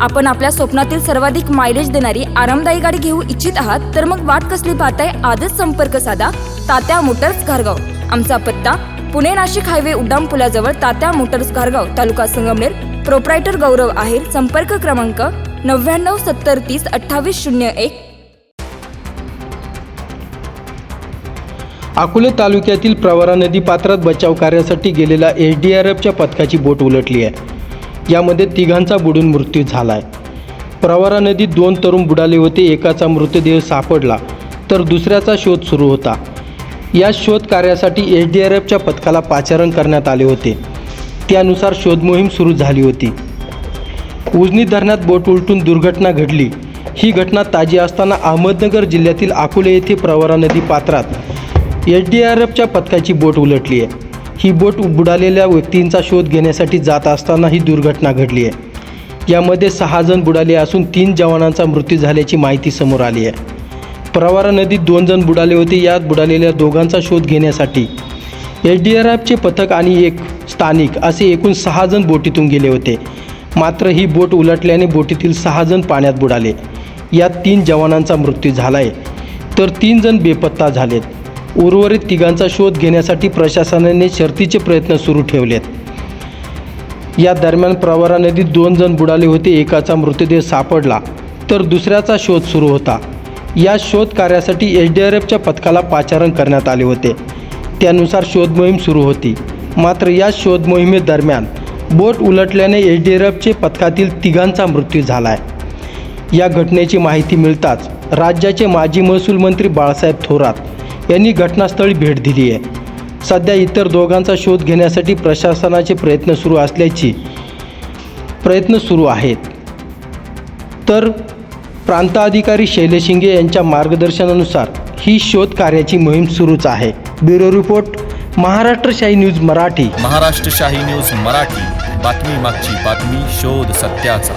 आपण आपल्या स्वप्नातील सर्वाधिक मायलेज देणारी आरामदायी गाडी घेऊ इच्छित आहात तर मग वाट कसली पाहताय? आजच संपर्क साधा. तात्या मोटर्स घारगाव. आमचा पत्ता पुणे नाशिक हायवे उड्डाण पुलाजवळ तात्या मोटर्स घारगाव तालुका संगमनेर. प्रोप्रायटर गौरव आहेर संपर्क क्रमांक नव्याण्णव सत्तर तीस अठ्ठावीस शून्य एक. अकोले तालुक्यातील प्रवरा नदी पात्रात बचाव कार्यासाठी गेलेल्या एस डी आर एफच्या पथकाची बोट उलटली आहे. यामध्ये तिघांचा बुडून मृत्यू झाला आहे प्रवारा नदीत दोन तरुण बुडाले होते एकाचा मृतदेह सापडला तर दुसऱ्याचा शोध सुरू होता. या शोध कार्यासाठी एच डी आर एफच्या पथकाला पाचारण करण्यात आले होते. त्यानुसार शोधमोहीम सुरू झाली होती. उजनी धरणात बोट उलटून दुर्घटना घडली. ही घटना ताजी असताना अहमदनगर जिल्ह्यातील अकोले येथे प्रवरा नदी पात्रात एच डी आर एफच्या पथकाची बोट उलटली आहे. ही बोट बुडालेल्या व्यक्तींचा शोध घेण्यासाठी जात असताना ही दुर्घटना घडली आहे. यामध्ये सहा जण बुडाले असून तीन जवानांचा मृत्यू झाल्याची माहिती समोर आली आहे. प्रवारा नदीत दोन जण बुडाले होते. यात बुडालेल्या दोघांचा शोध घेण्यासाठी एस डी आर एफचे पथक आणि एक स्थानिक असे एकूण सहा जण बोटीतून गेले होते. मात्र ही बोट उलटल्याने बोटीतील सहा जण पाण्यात बुडाले. यात तीन जवानांचा मृत्यू झाला आहे तर तीन जण बेपत्ता झालेत. उर्वरित तिघांचा शोध घेण्यासाठी प्रशासनाने शर्तीचे प्रयत्न सुरू ठेवलेत. या दरम्यान प्रवरा नदीत दोन जण बुडाले होते एकाचा मृतदेह सापडला तर दुसऱ्याचा शोध सुरू होता. या शोध कार्यासाठी एच डी आर एफच्या पथकाला पाचारण करण्यात आले होते. त्यानुसार शोध मोहीम सुरू होती. मात्र या शोध मोहिमेदरम्यान बोट उलटल्याने एच डी आर एफचे पथकातील तिघांचा मृत्यू झाला आहे या घटनेची माहिती मिळताच राज्याचे माजी महसूल मंत्री बाळासाहेब थोरात यांनी घटनास्थळी भेट दिली आहे. सध्या इतर दोघांचा शोध घेण्यासाठी प्रशासनाचे प्रयत्न सुरू असल्याची प्रयत्न सुरू आहेत. तर प्रांताधिकारी शैलेश शिंगे यांच्या मार्गदर्शनानुसार ही शोध कार्याची मोहीम सुरूच आहे. ब्युरो रिपोर्ट महाराष्ट्र शाही न्यूज मराठी. महाराष्ट्र शाही न्यूज मराठी. बातमी मागची बातमी शोध सत्याचा.